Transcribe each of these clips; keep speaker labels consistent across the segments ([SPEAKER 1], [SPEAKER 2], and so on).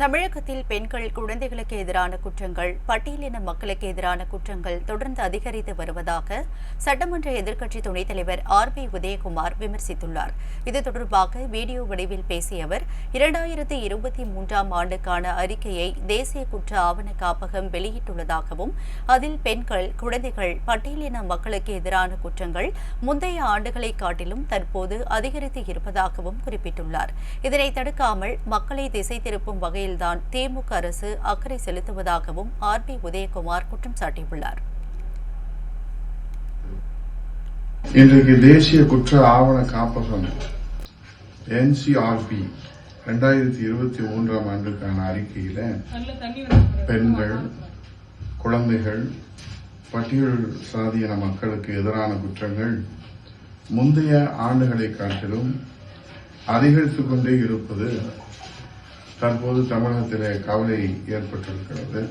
[SPEAKER 1] தமிழகத்தில் பெண்கள் குழந்தைகளுக்கு எதிரான குற்றங்கள் பட்டியலின மக்களுக்கு எதிரான குற்றங்கள் தொடர்ந்து அதிகரித்து வருவதாக சட்டமன்ற எதிர்க்கட்சி துணைத் தலைவர் ஆர் பி உதயகுமார் விமர்சித்துள்ளார். இது தொடர்பாக வீடியோ வடிவில் பேசிய அவர் இரண்டாயிரத்தி இருபத்தி மூன்றாம் ஆண்டுக்கான அறிக்கையை தேசிய குற்ற ஆவண காப்பகம் வெளியிட்டுள்ளதாகவும் அதில் பெண்கள் குழந்தைகள் பட்டியலின மக்களுக்கு எதிரான குற்றங்கள் முந்தைய ஆண்டுகளை காட்டிலும் தற்போது அதிகரித்து இருப்பதாகவும் குறிப்பிட்டுள்ளார். இதனை தடுக்காமல் மக்களை திசை திருப்பும் வகையில்தான் திமுக அரசு அக்கறை செலுத்துவதாகவும் ஆர் பி உதயகுமார் குற்றம் சாட்டியுள்ளார்.
[SPEAKER 2] இன்றைக்கு தேசிய குற்ற ஆவண காப்பகம் என்சிஆர்பி ரெண்டாயிரத்தி இருபத்தி மூன்றாம் ஆண்டுக்கான அறிக்கையில பெண்கள் குழந்தைகள் பட்டியல் சாதியின மக்களுக்கு எதிரான குற்றங்கள் முந்தைய ஆண்டுகளை காட்டிலும் அதிகரித்துக் கொண்டே இருப்பது தற்போது தமிழகத்திலே கவலை ஏற்பட்டிருக்கிறது.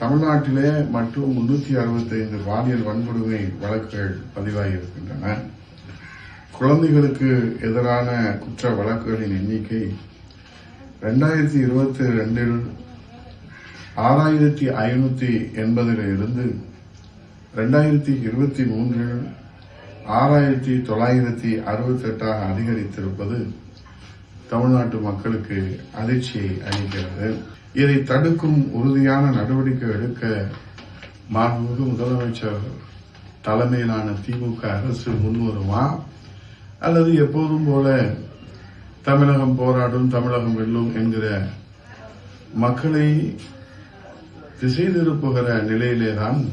[SPEAKER 2] தமிழ்நாட்டிலே மற்றும் முன்னூத்தி அறுபத்தைந்து பாலியல் வன்கொடுமை வழக்குகள் பதிவாகியிருக்கின்றன. குழந்தைகளுக்கு எதிரான குற்ற வழக்குகளின் எண்ணிக்கை ரெண்டாயிரத்தி இருபத்தி ரெண்டில் ஆறாயிரத்தி ஐநூத்தி எண்பதில் இருந்து ரெண்டாயிரத்தி இருபத்தி மூன்றில் ஆறாயிரத்தி தொள்ளாயிரத்தி அறுபத்தி எட்டாக அதிகரித்திருப்பது தமிழ்நாட்டு மக்களுக்கு அதிர்ச்சியை அளிக்கிறது. இதை தடுக்கும் உறுதியான நடவடிக்கை எடுக்க மாண்புமிகு முதலமைச்சர் தலைமையிலான திமுக அரசு முன்வருமா? அல்லது எப்போதும் போல தமிழகம் போராடும் தமிழகம் வெல்லும் என்கிற மக்களை திசை திருப்புகிற நிலையிலேதான்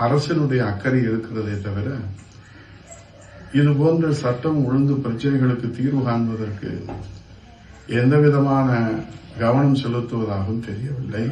[SPEAKER 2] அரசினுடைய அக்கறை இருக்கிறதே தவிர இது போன்ற சட்டம் ஒழுங்கு பிரச்சனைகளுக்கு தீர்வு காண்பதற்கு எந்த விதமான கவனம் செலுத்துவதாகவும் தெரியவில்லை.